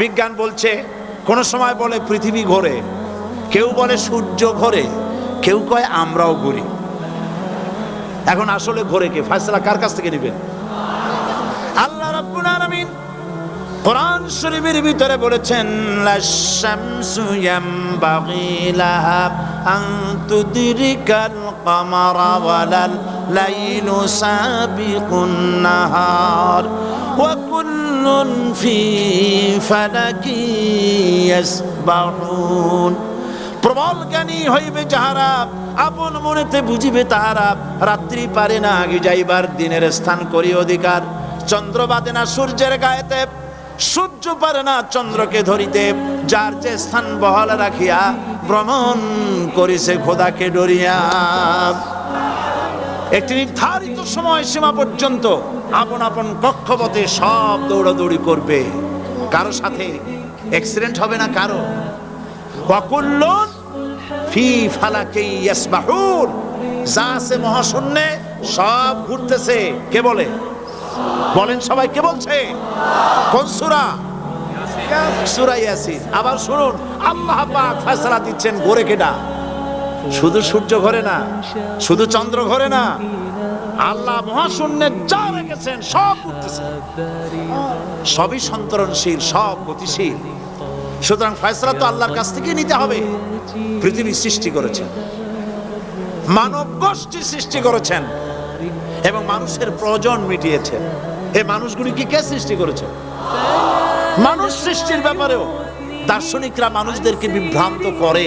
বিজ্ঞান বলছে, কোন সময় বলে পৃথিবী ঘোরে, কেউ বলে সূর্য ঘোরে, কেউ কয় আমরাও ঘুরি। এখন আসলে ঘোরে কে? ফয়সালা কার কাছ থেকে নেবেন? আল্লাহ রাব্বুল কোরআন শরীফের ভিতরে বলেছেন লাশামসু ইয়ামবাগি লাহা আন তুদরিকাল কামারা ওয়ালাল লাইলু নাহার, ওয়া কুল্লুন ফি ফালাকি ইয়াসবাহুন প্রবল জ্ঞানী হইবে যাহারা, আপন মনেতে বুঝিবে তাহারা, রাত্রি পারে না আগে যাইবার দিনের স্থান করি অধিকার। চন্দ্র বাদে না সূর্যের গায়েতে, সূর্য পারে না চন্দ্রকে ধরিতে। যার যে স্থান বহাল রাখিয়া, ভ্রমণ করিছে খোদাকে ডরিয়া। একটি নির্ধারিত সময় সীমা পর্যন্ত আপন আপন কক্ষপথে সব দৌড়াদৌড়ি করবে। কারও সাথে অ্যাক্সিডেন্ট হবে না কারও। ওয়াকুল্লুন ফি ফালাকি ইয়াসবাহুন। যা আছে মহাশূন্যে সব ঘুরতেছে। কে বলে? বলেন সবাই, কে বলছে? কোন সূরা? সূরা ইয়াসিন। আবার শুনুন, আল্লাহ পাক ফয়সালা দিচ্ছেন ঘোরে কেডা শুধু সূর্য ঘরে না, শুধু চন্দ্র ঘরে না, আল্লাহ মহাশূন্যে যা রেখেছেন, সব ঘুরতেছে সবই সন্তরণশীল, সব গতিশীল। সুতরাং ফয়সলা তো আল্লাহর কাছ থেকে নিতে হবে। পৃথিবী সৃষ্টি করেছেন। মানব গোষ্ঠী সৃষ্টি করেছেন। এবং মানুষের প্রয়োজন মিটিয়েছেন এই মানুষগুলিকে কে সৃষ্টি করেছে? মানুষ সৃষ্টির ব্যাপারেও দার্শনিকরা মানুষদেরকে বিভ্রান্ত করে।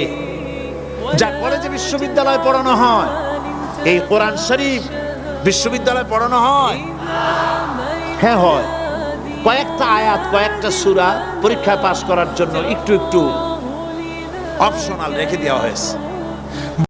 যা কলেজে বিশ্ববিদ্যালয়ে পড়ানো হয়, এই কোরআন শরীফ বিশ্ববিদ্যালয়ে পড়ানো হয়। হ্যাঁ হয়। কয়েকটা আয়াত, কয়েকটা সুরা পরীক্ষায় পাশ করার জন্য একটু একটু অপশনাল রেখে দেওয়া হয়েছে।